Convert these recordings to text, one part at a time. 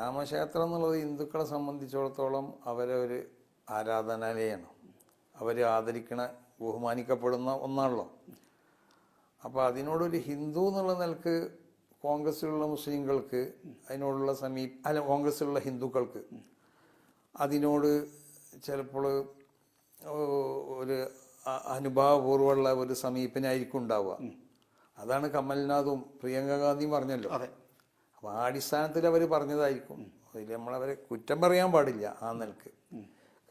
രാമക്ഷേത്രം എന്നുള്ളത് ഹിന്ദുക്കളെ സംബന്ധിച്ചിടത്തോളം അവരെ ഒരു ആരാധനാലയമാണ്. അവർ ആദരിക്കണ ബഹുമാനിക്കപ്പെടുന്ന ഒന്നാണല്ലോ. അപ്പോൾ അതിനോടൊരു ഹിന്ദു എന്നുള്ള നിലയ്ക്ക് കോൺഗ്രസ്സിലുള്ള മുസ്ലിങ്ങൾക്ക് അതിനോടുള്ള സമീപ അല്ല കോൺഗ്രസ്സിലുള്ള ഹിന്ദുക്കൾക്ക് അതിനോട് ചിലപ്പോൾ ഒരു അനുഭാവപൂർവമുള്ള ഒരു സമീപനായിരിക്കും ഉണ്ടാവുക. അതാണ് കമൽനാഥും പ്രിയങ്ക ഗാന്ധിയും പറഞ്ഞല്ലോ. അപ്പോൾ ആ അടിസ്ഥാനത്തിൽ അവർ പറഞ്ഞതായിരിക്കും. അതിൽ നമ്മളവരെ കുറ്റം പറയാൻ പാടില്ല ആ നിലയ്ക്ക്.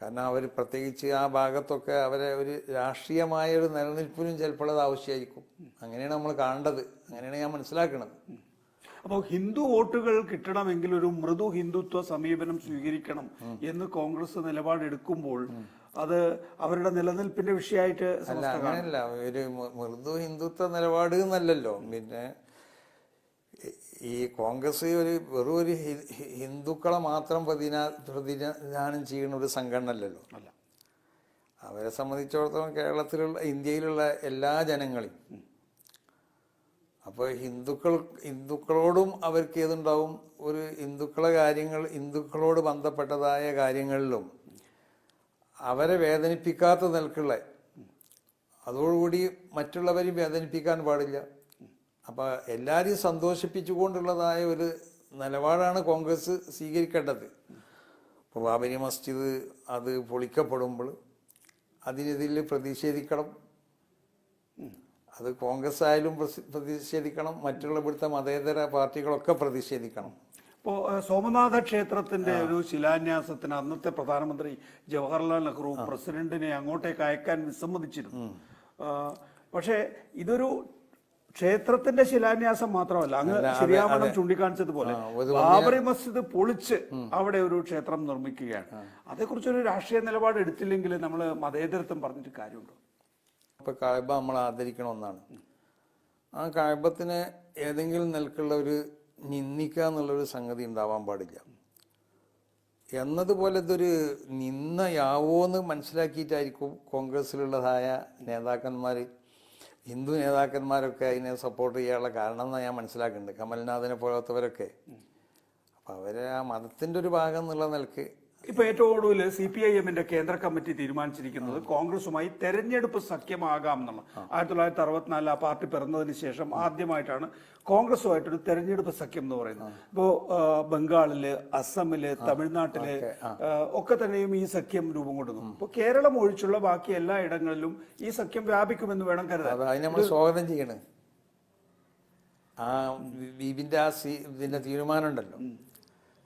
കാരണം അവർ പ്രത്യേകിച്ച് ആ ഭാഗത്തൊക്കെ അവരെ ഒരു രാഷ്ട്രീയമായ ഒരു നിലനിൽപ്പിനും ചിലപ്പോൾ അത് ആവശ്യമായിരിക്കും. അങ്ങനെയാണ് നമ്മൾ കാണേണ്ടത്. അങ്ങനെയാണ് ഞാൻ മനസ്സിലാക്കുന്നത് അപ്പോൾ ഹിന്ദു വോട്ടുകൾ കിട്ടണമെങ്കിൽ ഒരു മൃദു ഹിന്ദുത്വ സമീപനം സ്വീകരിക്കണം എന്ന് കോൺഗ്രസ് നിലപാടെടുക്കുമ്പോൾ അത് അവരുടെ നിലനിൽപ്പിന്റെ വിഷയമായിട്ട് അല്ല അങ്ങനെയല്ല. ഒരു മൃദു ഹിന്ദുത്വ നിലപാട് എന്നല്ലല്ലോ. പിന്നെ ഈ- കോൺഗ്രസ് ഒരു വെറും ഒരു ഹിന്ദുക്കളെ മാത്രം പ്രതിനാ പ്രതിനിധാനം ചെയ്യുന്ന ഒരു സംഘടന അല്ലല്ലോ അല്ല. അവരെ സംബന്ധിച്ചിടത്തോളം കേരളത്തിലുള്ള ഇന്ത്യയിലുള്ള എല്ലാ ജനങ്ങളെയും. അപ്പോൾ ഹിന്ദുക്കൾ ഹിന്ദുക്കളോടും അവർക്ക് ഏതുണ്ടാവും? ഒരു ഹിന്ദുക്കളെ കാര്യങ്ങൾ ഹിന്ദുക്കളോട് ബന്ധപ്പെട്ടതായ കാര്യങ്ങളിലും അവരെ വേദനിപ്പിക്കാത്ത നിലക്കുള്ള അതോടുകൂടി മറ്റുള്ളവരെയും വേദനിപ്പിക്കാൻ പാടില്ല. അപ്പോൾ എല്ലാവരെയും സന്തോഷിപ്പിച്ചുകൊണ്ടുള്ളതായ ഒരു നിലപാടാണ് കോൺഗ്രസ് സ്വീകരിക്കേണ്ടത്. ഇപ്പോൾ ബാബരി മസ്ജിദ് അത് പൊളിക്കപ്പെടുമ്പോൾ അതിനെതിൽ പ്രതിഷേധിക്കണം. അത് കോൺഗ്രസ് ആയാലും പ്രതിഷേധിക്കണം. മറ്റുള്ള ഇവിടുത്തെ മതേതര പാർട്ടികളൊക്കെ പ്രതിഷേധിക്കണം. ഇപ്പോൾ സോമനാഥ ക്ഷേത്രത്തിന്റെ ഒരു ശിലാന്യാസത്തിന് അന്നത്തെ പ്രധാനമന്ത്രി ജവഹർലാൽ നെഹ്റു പ്രസിഡന്റിനെ അങ്ങോട്ടേക്ക് അയക്കാൻ വിസമ്മതിച്ചിരുന്നു. പക്ഷേ ഇതൊരു ക്ഷേത്രത്തിന്റെ ശിലാന്യാസം മാത്രമല്ല അങ്ങ് ശരിയാവണം ചൂണ്ടിക്കാണിച്ചതുപോലെ ബാബറി മസ്ജിദ് പൊളിച്ച് അവിടെ ഒരു ക്ഷേത്രം നിർമ്മിക്കുകയാണ്. അതേക്കുറിച്ചൊരു രാഷ്ട്രീയ നിലപാട് എടുത്തില്ലെങ്കിൽ നമ്മൾ മതേതരത്വം പറഞ്ഞിട്ട് കാര്യമുണ്ടോ? ഇപ്പൊ കാഴ്ബ നമ്മൾ ആദരിക്കണം എന്നാണ് ആ കായബത്തിന് ഏതെങ്കിലും നിലക്കുള്ള ഒരു നിന്ദിക്കുക എന്നുള്ളൊരു സംഗതി ഉണ്ടാവാൻ പാടില്ല. എന്നതുപോലെ ഇതൊരു നിന്നയാവോ എന്ന് മനസ്സിലാക്കിയിട്ടായിരിക്കും കോൺഗ്രസ്സിലുള്ളതായ നേതാക്കന്മാർ ഹിന്ദു നേതാക്കന്മാരൊക്കെ അതിനെ സപ്പോർട്ട് ചെയ്യാനുള്ള കാരണം എന്നാണ് ഞാൻ മനസ്സിലാക്കുന്നുണ്ട്. കമൽനാഥിനെ പോലത്തവരൊക്കെ. അപ്പോൾ അവരെ ആ മതത്തിന്റെ ഒരു ഭാഗം എന്നുള്ള നിലയ്ക്ക് ഇപ്പൊ ഏറ്റവും ഒടുവിൽ സി പി ഐ എമ്മിന്റെ കേന്ദ്ര കമ്മിറ്റി തീരുമാനിച്ചിരിക്കുന്നത് കോൺഗ്രസുമായി തെരഞ്ഞെടുപ്പ് സഖ്യമാകാം എന്നുള്ള. ആയിരത്തി തൊള്ളായിരത്തി അറുപത്തിനാലിൽ ആ പാർട്ടി പിറന്നതിന് ശേഷം ആദ്യമായിട്ടാണ് കോൺഗ്രസുമായിട്ടൊരു തെരഞ്ഞെടുപ്പ് സഖ്യം എന്ന് പറയുന്നത്. ഇപ്പോ ബംഗാളിൽ അസമിൽ തമിഴ്നാട്ടിൽ ഒക്കെ തന്നെയും ഈ സഖ്യം രൂപം കൊടുക്കും ഇപ്പൊ കേരളം ഒഴിച്ചുള്ള ബാക്കി എല്ലാ ഇടങ്ങളിലും ഈ സഖ്യം വ്യാപിക്കുമെന്ന് വേണം കരുതാൻ. നമ്മൾ സ്വാഗതം ചെയ്യണേ. ആ ഇതിന്റെ ആ സി ഇതിന്റെ തീരുമാനം ഉണ്ടല്ലോ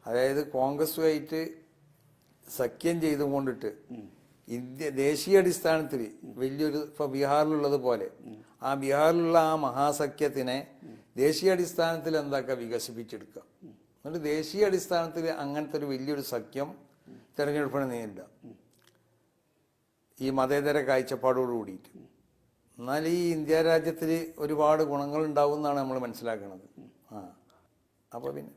അതായത് കോൺഗ്രസുമായിട്ട് സഖ്യം ചെയ്തുകൊണ്ടിട്ട് ഇന്ത്യ ദേശീയ അടിസ്ഥാനത്തിൽ വലിയൊരു ഇപ്പൊ ബീഹാറിലുള്ളത് പോലെ ആ ബീഹാറിലുള്ള ആ മഹാസഖ്യത്തിനെ ദേശീയ അടിസ്ഥാനത്തിൽ എന്താക്കുക വികസിപ്പിച്ചെടുക്കുക എന്നിട്ട് ദേശീയ അടിസ്ഥാനത്തിൽ അങ്ങനത്തെ ഒരു വലിയൊരു സഖ്യം തെരഞ്ഞെടുപ്പിന് നേരിടുക. ഈ മതേതര കാഴ്ചപ്പാടോട് കൂടിയിട്ട്. എന്നാൽ ഈ ഇന്ത്യ രാജ്യത്തിൽ ഒരുപാട് ഗുണങ്ങൾ ഉണ്ടാവും എന്നാണ് നമ്മൾ മനസ്സിലാക്കുന്നത് ആ. അപ്പോൾ പിന്നെ